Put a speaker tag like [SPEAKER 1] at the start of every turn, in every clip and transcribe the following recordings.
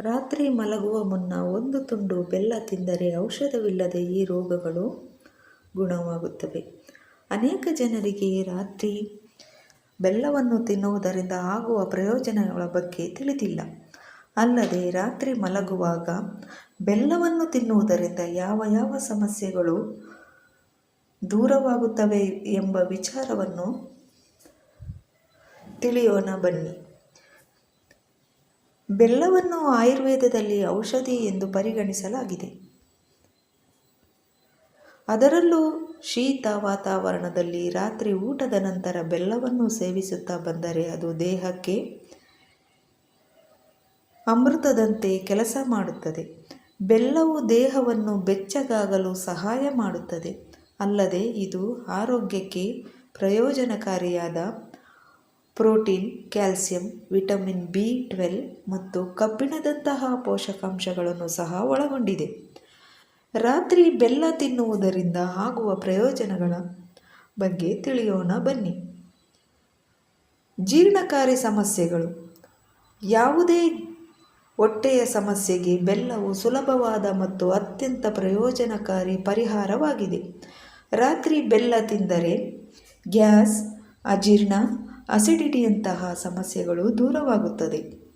[SPEAKER 1] ರಾತ್ರಿ ಮಲಗುವ ಮುನ್ನ ಒಂದು ತುಂಡು ಬೆಲ್ಲ ತಿಂದರೆ ಔಷಧವಿಲ್ಲದೆ ಈ ರೋಗಗಳು ಗುಣವಾಗುತ್ತವೆ. ಅನೇಕ ಜನರಿಗೆ ರಾತ್ರಿ ಬೆಲ್ಲವನ್ನು ತಿನ್ನುವುದರಿಂದ ಆಗುವ ಪ್ರಯೋಜನಗಳ ಬಗ್ಗೆ ತಿಳಿದಿಲ್ಲ. ಅಲ್ಲದೆ ರಾತ್ರಿ ಮಲಗುವಾಗ ಬೆಲ್ಲವನ್ನು ತಿನ್ನುವುದರಿಂದ ಯಾವ ಯಾವ ಸಮಸ್ಯೆಗಳು ದೂರವಾಗುತ್ತವೆ ಎಂಬ ವಿಚಾರವನ್ನು ತಿಳಿಯೋಣ ಬನ್ನಿ. ಬೆಲ್ಲವನ್ನು ಆಯುರ್ವೇದದಲ್ಲಿ ಔಷಧಿ ಎಂದು ಪರಿಗಣಿಸಲಾಗಿದೆ. ಅದರಲ್ಲೂ ಶೀತ ವಾತಾವರಣದಲ್ಲಿ ರಾತ್ರಿ ಊಟದ ನಂತರ ಬೆಲ್ಲವನ್ನು ಸೇವಿಸುತ್ತಾ ಬಂದರೆ ಅದು ದೇಹಕ್ಕೆ ಅಮೃತದಂತೆ ಕೆಲಸ ಮಾಡುತ್ತದೆ. ಬೆಲ್ಲವು ದೇಹವನ್ನು ಬೆಚ್ಚಗಾಗಲು ಸಹಾಯ ಮಾಡುತ್ತದೆ. ಅಲ್ಲದೆ ಇದು ಆರೋಗ್ಯಕ್ಕೆ ಪ್ರಯೋಜನಕಾರಿಯಾದ protein, calcium, vitamin B twelve ಮತ್ತು ಕಬ್ಬಿಣದಂತಹ ಪೋಷಕಾಂಶಗಳನ್ನು ಸಹ ಒಳಗೊಂಡಿದೆ. ರಾತ್ರಿ ಬೆಲ್ಲ ತಿನ್ನುವುದರಿಂದ ಆಗುವ ಪ್ರಯೋಜನಗಳ ಬಗ್ಗೆ ತಿಳಿಯೋಣ ಬನ್ನಿ. ಜೀರ್ಣಕಾರಿ ಸಮಸ್ಯೆಗಳು. ಯಾವುದೇ ಹೊಟ್ಟೆಯ ಸಮಸ್ಯೆಗೆ ಬೆಲ್ಲವು ಸುಲಭವಾದ ಮತ್ತು ಅತ್ಯಂತ ಪ್ರಯೋಜನಕಾರಿ ಪರಿಹಾರವಾಗಿದೆ. ರಾತ್ರಿ ಬೆಲ್ಲ ತಿಂದರೆ ಗ್ಯಾಸ್, ಅಜೀರ್ಣ ಅಸಿಡಿಟಿಯಂತಹ ಸಮಸ್ಯೆಗಳು ದೂರವಾಗುತ್ತದೆ.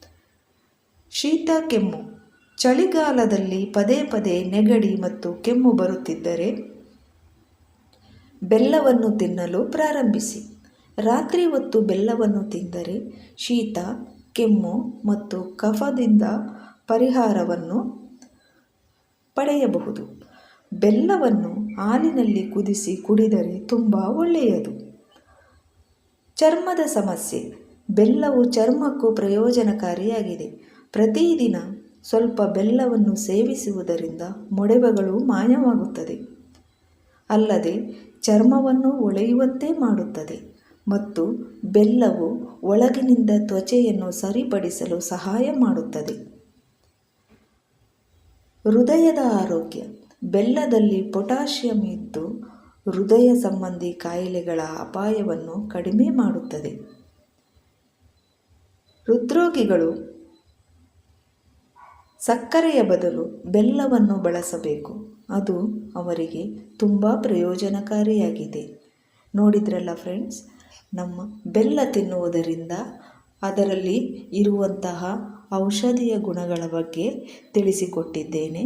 [SPEAKER 1] ಶೀತ, ಕೆಮ್ಮು. ಚಳಿಗಾಲದಲ್ಲಿ ಪದೇ ಪದೇ ನೆಗಡಿ ಮತ್ತು ಕೆಮ್ಮು ಬರುತ್ತಿದ್ದರೆ ಬೆಲ್ಲವನ್ನು ತಿನ್ನಲು ಪ್ರಾರಂಭಿಸಿ. ರಾತ್ರಿ ಹೊತ್ತು ಬೆಲ್ಲವನ್ನು ತಿಂದರೆ ಶೀತ, ಕೆಮ್ಮು ಮತ್ತು ಕಫದಿಂದ ಪರಿಹಾರವನ್ನು ಪಡೆಯಬಹುದು. ಬೆಲ್ಲವನ್ನು ಹಾಲಿನಲ್ಲಿ ಕುದಿಸಿ ಕುಡಿದರೆ ತುಂಬ ಒಳ್ಳೆಯದು. ಚರ್ಮದ ಸಮಸ್ಯೆ. ಬೆಲ್ಲವು ಚರ್ಮಕ್ಕೂ ಪ್ರಯೋಜನಕಾರಿಯಾಗಿದೆ. ಪ್ರತಿದಿನ ಸ್ವಲ್ಪ ಬೆಲ್ಲವನ್ನು ಸೇವಿಸುವುದರಿಂದ ಮೊಡವೆಗಳು ಮಾಯವಾಗುತ್ತದೆ. ಅಲ್ಲದೆ ಚರ್ಮವನ್ನು ಒಳೆಯುವಂತೆ ಮಾಡುತ್ತದೆ ಮತ್ತು ಬೆಲ್ಲವು ಒಳಗಿನಿಂದ ತ್ವಚೆಯನ್ನು ಸರಿಪಡಿಸಲು ಸಹಾಯ ಮಾಡುತ್ತದೆ. ಹೃದಯದ ಆರೋಗ್ಯ. ಬೆಲ್ಲದಲ್ಲಿ ಪೊಟ್ಯಾಷಿಯಂ ಇದ್ದು ಹೃದಯ ಸಂಬಂಧಿ ಕಾಯಿಲೆಗಳ ಅಪಾಯವನ್ನು ಕಡಿಮೆ ಮಾಡುತ್ತದೆ. ಹೃದ್ರೋಗಿಗಳು ಸಕ್ಕರೆಯ ಬದಲು ಬೆಲ್ಲವನ್ನು ಬಳಸಬೇಕು. ಅದು ಅವರಿಗೆ ತುಂಬ ಪ್ರಯೋಜನಕಾರಿಯಾಗಿದೆ. ನೋಡಿದ್ರಲ್ಲ ಫ್ರೆಂಡ್ಸ್, ನಮ್ಮ ಬೆಲ್ಲ ತಿನ್ನುವುದರಿಂದ ಅದರಲ್ಲಿ ಇರುವಂತಹ ಔಷಧೀಯ ಗುಣಗಳ ಬಗ್ಗೆ ತಿಳಿಸಿಕೊಟ್ಟಿದ್ದೇನೆ.